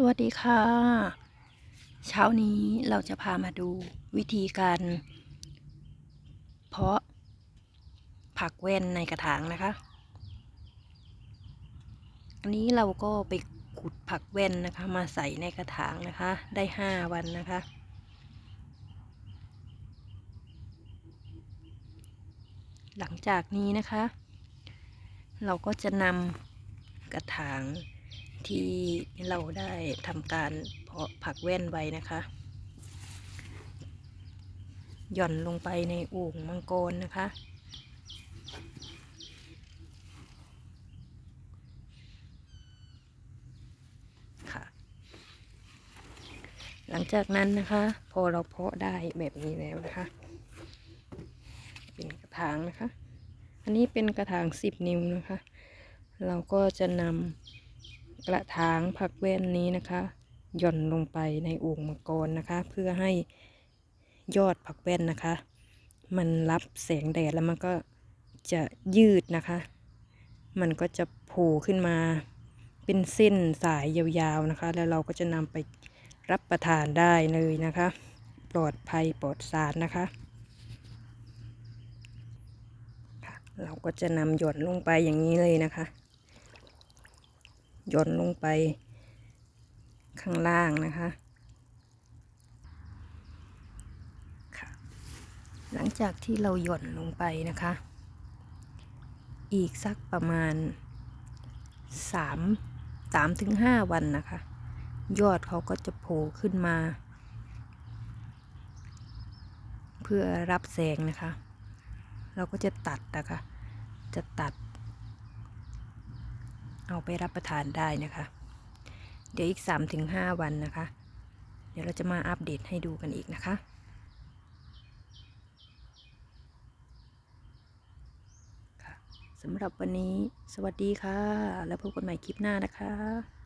สวัสดีค่ะ เช้านี้เราจะพามาดูวิธีการ เพาะผักแว่นในกระถางนะคะ อันนี้เราก็ไปขุดผักแว่นนะคะ มาใส่ในกระถางนะคะ ได้ห้าวันนะคะ หลังจากนี้นะคะ เราก็จะนำกระถาง ที่เราได้ทำการเพาะผักแว่นไว้นะคะ หย่อนลงไปในโอ่งมังกรนะคะ ค่ะ หลังจากนั้นนะคะ พอเราเพาะได้แบบนี้แล้วนะคะ เป็นกระถางนะคะ อันนี้เป็นกระถางสิบนิ้วนะคะ เราก็จะนำ กระถางผักแว่นนี้นะคะหย่อนลงไปในโอ่งมังกรนะคะ เพื่อให้ยอดผักแว่นนะคะ มันรับแสงแดดแล้วมันก็จะยืดนะคะ มันก็จะโผล่ขึ้นมาเป็นเส้นสายยาวๆนะคะ แล้วเราก็จะนำไปรับประทานได้เลยนะคะ ปลอดภัยปลอดสารนะคะ เราก็จะนำหย่อนลงไปอย่างนี้เลยนะคะ ย่อนลงไปข้างล่างนะคะค่ะ หลังจากที่เราหย่อนลงไปนะคะ อีกสักประมาณสามสามถึงห้าวันนะคะ ยอดเขาก็จะโผล่ขึ้นมา เพื่อรับแสงนะคะ เราก็จะตัดนะคะ จะตัด เอาไปรับประทานได้นะคะ เดี๋ยวอีก 3-5 วันนะคะ เดี๋ยวเราจะมาอัปเดตให้ดูกันอีกนะคะค่ะสำหรับวันนี้สวัสดีค่ะ แล้วพบกันใหม่คลิปหน้านะคะ